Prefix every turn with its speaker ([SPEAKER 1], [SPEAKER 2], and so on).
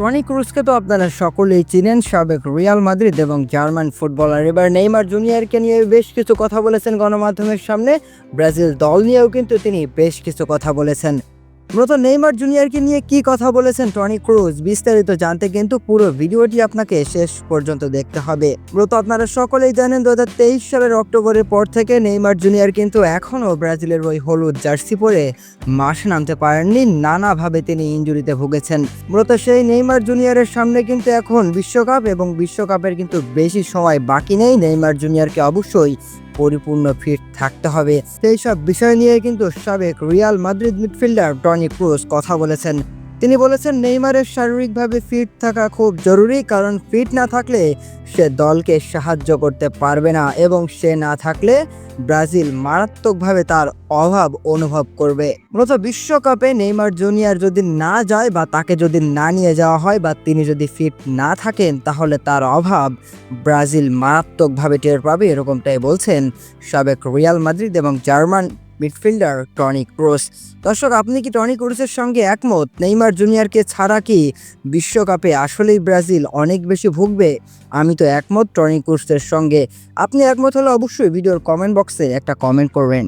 [SPEAKER 1] Tony ক্রুজকে তো আপনারা সকলেই চিনেন, সাবেক রিয়াল মাদ্রিদ এবং জার্মান ফুটবলার এবার নেইমার জুনিয়রকে নিয়ে বেশ কিছু কথা বলেছেন গণমাধ্যমের সামনে। ব্রাজিল দল নিয়েও কিন্তু তিনি বেশ কিছু কথা বলেছেন। মূলত নেইমার জুনিয়রকে নিয়ে কি কথা বলেছেন টনি ক্রুজ, বিস্তারিত জানতে কিন্তু পুরো ভিডিওটি আপনাকে শেষ পর্যন্ত দেখতে হবে। মূলত আপনারা সকলেই জানেন দু হাজার তেইশ সালের অক্টোবরের পর থেকে নেইমার জুনিয়র কিন্তু এখনও ব্রাজিলের ওই হলুদ জার্সি পরে মাঠে নামতে পারেননি, নানাভাবে তিনি ইঞ্জুরিতে ভুগেছেন। মূলত সেই নেইমার জুনিয়রের সামনে কিন্তু এখন বিশ্বকাপ এবং বিশ্বকাপের কিন্তু বেশি সময় বাকি নেই। নেইমার জুনিয়রকে অবশ্যই পরিপূর্ণ ফিট থাকতে হবে। সেই সব বিষয় নিয়ে কিন্তু সাবেক Real Madrid midfielder Toni Kroos কথা বলেছেন। তিনি বলেছেন, নেইমারের শারীরিকভাবে ফিট থাকা খুব জরুরি, কারণ ফিট না থাকলে সে দলকে সাহায্য করতে পারবে না এবং সে না থাকলে ব্রাজিল মারাত্মকভাবে তার অভাব অনুভব করবে। মূলত বিশ্বকাপে নেইমার জুনিয়র যদি না যায় বা তাকে যদি না নিয়ে যাওয়া হয় বা তিনি যদি ফিট না থাকেন, তাহলে তার অভাব ব্রাজিল মারাত্মকভাবে টের পাবে, এরকমটাই বলছেন সাবেক রিয়াল মাদ্রিদ এবং জার্মান মিডফিল্ডার টনি ক্রোস দর্শক, আপনি কি টনি ক্রুসের সঙ্গে একমত? নেইমার জুনিয়রকে ছাড়া কি বিশ্বকাপে আসলেই ব্রাজিল অনেক বেশি ভুগবে? আমি তো একমত টনি ক্রুসের সঙ্গে। আপনি একমত হলে অবশ্যই ভিডিওর কমেন্ট বক্সে একটা কমেন্ট করবেন।